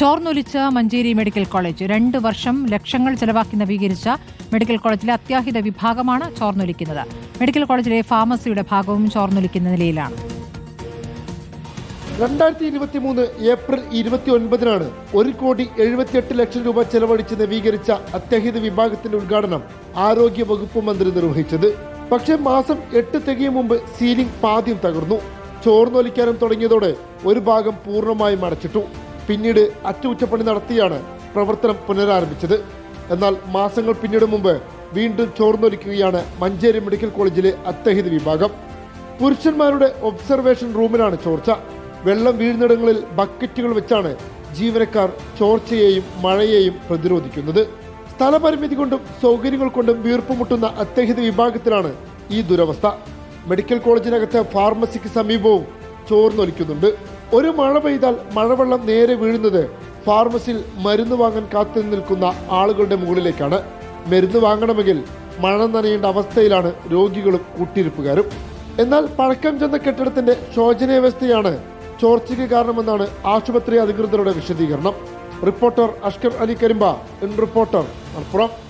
ചോർന്നൊലിച്ച Manjeri medical college. രണ്ട് വർഷം ലക്ഷങ്ങൾ ചെലവാക്കി നവീകരിച്ച മെഡിക്കൽ കോളേജിലെ അത്യാഹിത വിഭാഗമാണ് ചോർന്നൊലിക്കുന്നത്. മെഡിക്കൽ കോളേജിലെ ഫാർമസിയുടെ ഭാഗവും ചോർന്നൊലിക്കുന്ന നിലയിലാണ്. രണ്ടായിരത്തി ഇരുപത്തി മൂന്ന് ഏപ്രിൽ ഇരുപത്തി ഒൻപതിനാണ് ഒരു കോടി എഴുപത്തിയെട്ട് ലക്ഷം രൂപ ചെലവഴിച്ച് നവീകരിച്ച അത്യാഹിത വിഭാഗത്തിന്റെ ഉദ്ഘാടനം ആരോഗ്യ വകുപ്പ് മന്ത്രി നിർവഹിച്ചത്. പക്ഷേ മാസം എട്ട് തികയും മുമ്പ് സീലിംഗ് പാദ്യം തകർന്നു. ചോർന്നൊലിക്കാനും തുടങ്ങിയതോടെ ഒരു ഭാഗം പൂർണമായും അടച്ചിട്ടു. പിന്നീട് അറ്റകുറ്റപ്പണി നടത്തിയാണ് പ്രവർത്തനം പുനരാരംഭിച്ചത്. എന്നാൽ മാസങ്ങൾ പിന്നീട് മുമ്പ് വീണ്ടും ചോർന്നൊലിക്കുകയാണ് മഞ്ചേരി മെഡിക്കൽ കോളേജിലെ അത്യഹിത വിഭാഗം. പുരുഷന്മാരുടെ ഒബ്സർവേഷൻ റൂമിലാണ് ചോർച്ച. വെള്ളം വീഴുന്നിടങ്ങളിൽ ബക്കറ്റുകൾ വെച്ചാണ് ജീവനക്കാർ ചോർച്ചയെയും മഴയെയും പ്രതിരോധിക്കുന്നത്. സ്ഥലപരിമിതി കൊണ്ടും സൗകര്യങ്ങൾ കൊണ്ടും വീർപ്പുമുട്ടുന്ന അത്യഹിത വിഭാഗത്തിലാണ് ഈ ദുരവസ്ഥ. മെഡിക്കൽ കോളേജിനകത്തെ ഫാർമസിക്ക് സമീപവും ചോർന്നൊലിക്കുന്നുണ്ട്. ഒരു മഴ പെയ്താൽ മഴവെള്ളം നേരെ വീഴുന്നത് ഫാർമസിയിൽ മരുന്ന് വാങ്ങാൻ കാത്തു നിൽക്കുന്ന ആളുകളുടെ മുകളിലേക്കാണ്. മരുന്ന് വാങ്ങണമെങ്കിൽ മഴ നനയേണ്ട അവസ്ഥയിലാണ് രോഗികളും കൂട്ടിരിപ്പുകാരും. എന്നാൽ പഴക്കം ചെന്ന കെട്ടിടത്തിന്റെ ശോചനീയാവസ്ഥയാണ് ചോർച്ചയ്ക്ക് കാരണമെന്നാണ് ആശുപത്രി അധികൃതരുടെ വിശദീകരണം. Reporter Ashkar Ali Karimba in reporter Malappuram.